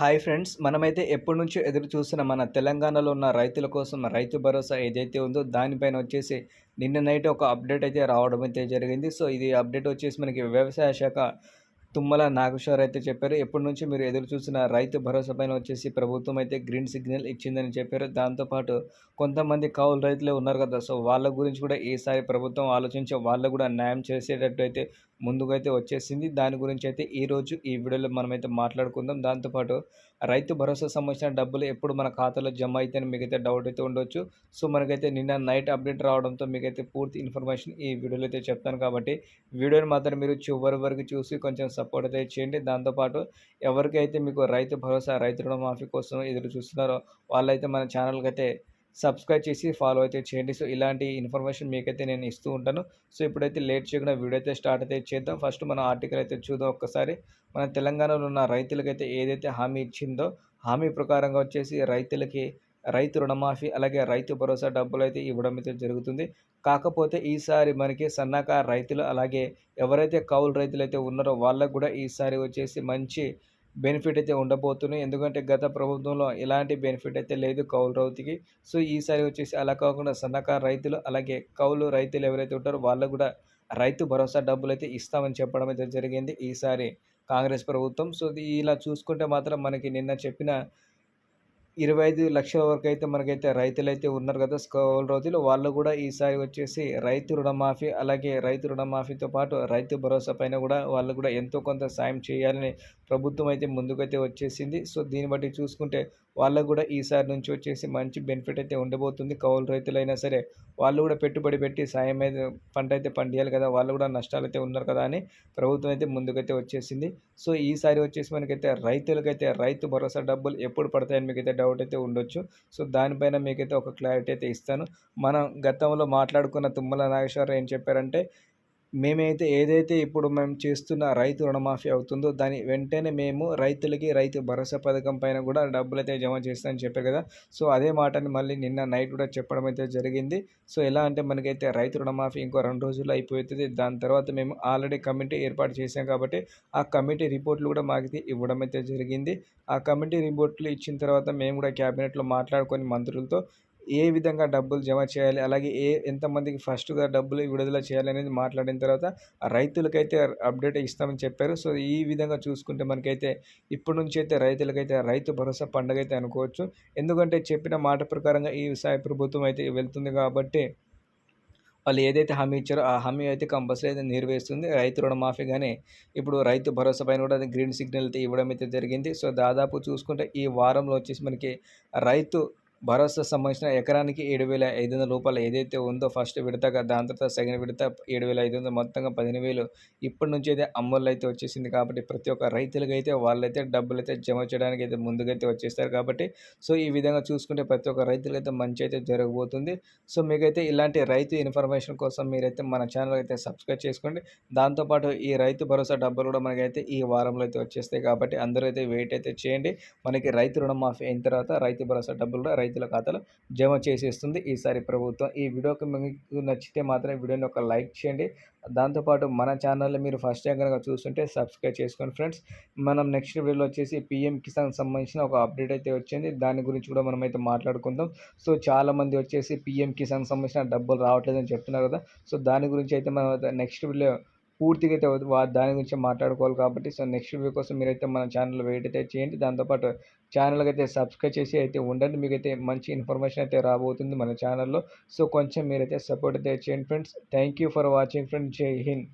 Hi friends మనమైతే ఎప్పటి నుంచో ఎదురు చూసిన మన తెలంగాణలో ఉన్న రైతుల కోసం రైతు భరోసా ఏదైతే ఉందో దానిపైన వచ్చేసి నిన్న నైట్ ఒక అప్డేట్ అయితే రావడం అయితే జరిగింది. సో ఇది అప్డేట్ వచ్చేసి మనకి వ్యవసాయ శాఖ తుమ్మల నాగేశ్వర్ అయితే చెప్పారు. ఎప్పటి నుంచి మీరు ఎదురు చూసిన రైతు భరోసా పైన వచ్చేసి ప్రభుత్వం అయితే గ్రీన్ సిగ్నల్ ఇచ్చిందని చెప్పారు. దాంతోపాటు కొంతమంది కౌలు రైతులే ఉన్నారు కదా సో వాళ్ళ గురించి కూడా ఈసారి ప్రభుత్వం ఆలోచించి వాళ్ళకు కూడా న్యాయం చేసేటట్టు అయితే ముందుకైతే వచ్చేసింది. దాని గురించి అయితే ఈరోజు ఈ వీడియోలో మనమైతే మాట్లాడుకుందాం. దాంతోపాటు రైతు భరోసా సంబంధించిన డబ్బులు ఎప్పుడు మన ఖాతాలో జమ అయితే మీకైతే డౌట్ అయితే ఉండొచ్చు. సో మనకైతే నిన్న నైట్ అప్డేట్ రావడంతో మీకైతే పూర్తి ఇన్ఫర్మేషన్ ఈ వీడియోలో అయితే చెప్తాను కాబట్టి వీడియోని మాత్రం మీరు చివరి వరకు చూసి కొంచెం సపోర్ట్ అయితే చేయండి. దాంతోపాటు ఎవరికైతే మీకు రైతు భరోసా రైతు రుణమాఫీ కోసం ఎదురు చూస్తున్నారో వాళ్ళైతే మన ఛానల్కి అయితే సబ్స్క్రైబ్ చేసి ఫాలో అయితే చేయండి. సో ఇలాంటి ఇన్ఫర్మేషన్ మీకైతే నేను ఇస్తూ ఉంటాను. సో ఇప్పుడైతే లేట్ చేయకుండా వీడియో అయితే స్టార్ట్ అయితే చేద్దాం. ఫస్ట్ మన ఆర్టికల్ అయితే చూద్దాం ఒక్కసారి. మన తెలంగాణలో ఉన్న రైతులకైతే ఏదైతే హామీ ఇచ్చిందో హామీ ప్రకారంగా వచ్చేసి రైతులకి రైతు రుణమాఫీ అలాగే రైతు భరోసా డబ్బులు అయితే ఇవ్వడం అయితే జరుగుతుంది. కాకపోతే ఈసారి మనకి సన్నకారు రైతులు అలాగే ఎవరైతే కౌలు రైతులు అయితే ఉన్నారో వాళ్ళకు కూడా ఈసారి వచ్చేసి మంచి బెనిఫిట్ అయితే ఉండబోతున్నాయి. ఎందుకంటే గత ప్రభుత్వంలో ఎలాంటి బెనిఫిట్ అయితే లేదు కౌలు రైతుకి. సో ఈసారి వచ్చేసి అలా కాకుండా సన్నకారు రైతులు అలాగే కౌలు రైతులు ఎవరైతే ఉంటారో వాళ్ళకు కూడా రైతు భరోసా డబ్బులు అయితే ఇస్తామని చెప్పడం అయితే జరిగింది ఈసారి కాంగ్రెస్ ప్రభుత్వం. సో ఇలా చూసుకుంటే మాత్రం మనకి నిన్న చెప్పిన ఇరవై ఐదు లక్షల వరకు అయితే మనకైతే రైతులైతే ఉన్నారు కదా. కౌలు రోజులు వాళ్ళు కూడా ఈసారి వచ్చేసి రైతు రుణమాఫీ అలాగే రైతు రుణమాఫీతో పాటు రైతు భరోసా పైన కూడా వాళ్ళు కూడా ఎంతో కొంత సాయం చేయాలని ప్రభుత్వం అయితే ముందుకైతే వచ్చేసింది. సో దీన్ని బట్టి చూసుకుంటే వాళ్ళకు కూడా ఈసారి నుంచి వచ్చేసి మంచి బెనిఫిట్ అయితే ఉండబోతుంది. కౌలు రైతులైనా సరే వాళ్ళు కూడా పెట్టుబడి పెట్టి సాయం అయితే పంట అయితే పండియాలి కదా వాళ్ళు కూడా నష్టాలు అయితే ఉన్నారు కదా అని ప్రభుత్వం అయితే ముందుకైతే వచ్చేసింది. సో ఈసారి వచ్చేసి మనకైతే రైతులకైతే రైతు భరోసా డబ్బులు ఎప్పుడు పడతాయని మీకైతే డౌట్ అయితే ఉండొచ్చు. సో దానిపైన మీకైతే ఒక క్లారిటీ అయితే ఇస్తాను. మనం గతంలో మాట్లాడుకున్న తుమ్మల నాగేశ్వరరావు ఏం చెప్పారంటే మేమైతే ఏదైతే ఇప్పుడు మేము చేస్తున్న రైతు రుణమాఫీ అవుతుందో దాని వెంటనే మేము రైతులకి రైతు భరోసా పథకం పైన కూడా డబ్బులు అయితే జమ చేస్తామని చెప్పారు కదా. సో అదే మాటని మళ్ళీ నిన్న నైట్ కూడా చెప్పడం అయితే జరిగింది. సో ఎలా అంటే మనకైతే రైతు రుణమాఫీ ఇంకో రెండు రోజుల్లో అయిపోతుంది. దాని తర్వాత మేము ఆల్రెడీ కమిటీ ఏర్పాటు చేసాం కాబట్టి ఆ కమిటీ రిపోర్ట్లు కూడా మాకు ఇవ్వడం అయితే జరిగింది. ఆ కమిటీ రిపోర్ట్లు ఇచ్చిన తర్వాత మేము కూడా క్యాబినెట్లో మాట్లాడుకొని మంత్రులతో ఏ విధంగా డబ్బులు జమ చేయాలి అలాగే ఏ ఎంతమందికి ఫస్ట్గా డబ్బులు విడుదల చేయాలి అనేది మాట్లాడిన తర్వాత రైతులకైతే అప్డేట్ ఇస్తామని చెప్పారు. సో ఈ విధంగా చూసుకుంటే మనకైతే ఇప్పటి నుంచి అయితే రైతులకైతే రైతు భరోసా పండుగ అయితే అనుకోవచ్చు. ఎందుకంటే చెప్పిన మాట ప్రకారంగా ఈ వ్యవసాయ ప్రభుత్వం అయితే వెళ్తుంది కాబట్టి వాళ్ళు ఏదైతే హామీ ఇచ్చారో ఆ హామీ అయితే కంపల్సరీ అయితే నెరవేరుస్తుంది. రైతు రుణమాఫీ కానీ ఇప్పుడు రైతు భరోసా పైన కూడా గ్రీన్ సిగ్నల్ అయితే ఇవ్వడం అయితే జరిగింది. సో దాదాపు చూసుకుంటే ఈ వారంలో వచ్చేసి మనకి రైతు భరోసా సంబంధించిన ఎకరానికి ఏడు వేల ఐదు వందల రూపాయలు ఏదైతే ఉందో ఫస్ట్ విడతగా దాని తర్వాత సెకండ్ విడత ఏడు వేల ఐదు వందలు మొత్తంగా పదిహేను వేలు. ఇప్పటి నుంచి అయితే అమలు అయితే వచ్చేసింది కాబట్టి ప్రతి ఒక్క రైతులకు అయితే వాళ్ళైతే డబ్బులు అయితే జమ చేయడానికి అయితే ముందుకైతే వచ్చేస్తారు కాబట్టి సో ఈ విధంగా చూసుకుంటే ప్రతి ఒక్క రైతులైతే మంచి అయితే జరగబోతుంది. సో మీకైతే ఇలాంటి రైతు ఇన్ఫర్మేషన్ కోసం మీరైతే మన ఛానల్ అయితే సబ్స్క్రైబ్ చేసుకోండి. దాంతోపాటు ఈ రైతు భరోసా డబ్బులు కూడా మనకైతే ఈ వారంలో అయితే వచ్చేస్తాయి కాబట్టి అందరూ అయితే వెయిట్ అయితే చేయండి. మనకి రైతు రుణమాఫీ అయిన తర్వాత రైతు భరోసా డబ్బులు కూడా రైతుల ఖాతాలో జమ చేసేస్తుంది. ఈసారి ప్రభుత్వం ఈ వీడియోకి మీకు నచ్చితే మాత్రం వీడియోని ఒక లైక్ చేయండి. దాంతోపాటు మన ఛానల్లో మీరు ఫస్ట్ టైం కనుక చూస్తుంటే సబ్స్క్రైబ్ చేసుకోండి ఫ్రెండ్స్. మనం నెక్స్ట్ వీడియోలో వచ్చేసి పిఎం కిసాన్ సంబంధించిన ఒక అప్డేట్ అయితే వచ్చింది. దాని గురించి కూడా మనం అయితే మాట్లాడుకుందాం. సో చాలామంది వచ్చేసి పిఎం కిసాన్ సంబంధించిన డబ్బులు రావట్లేదని చెప్తున్నారు కదా. సో దాని గురించి అయితే మనం నెక్స్ట్ వీడియో పూర్తిగా అయితే దాని గురించి మాట్లాడుకోవాలి కాబట్టి సో నెక్స్ట్ వీడియో కోసం మీరైతే మన ఛానల్ వెయిట్ అయితే చేయండి. దాంతోపాటు ఛానల్కి అయితే సబ్స్క్రైబ్ చేసి అయితే ఉండండి. మీకైతే మంచి ఇన్ఫర్మేషన్ అయితే రాబోతుంది మన ఛానల్లో. సో కొంచెం మీరైతే సపోర్ట్ అయితే చేయండి friends. Thank you for watching friends. జై హింద్.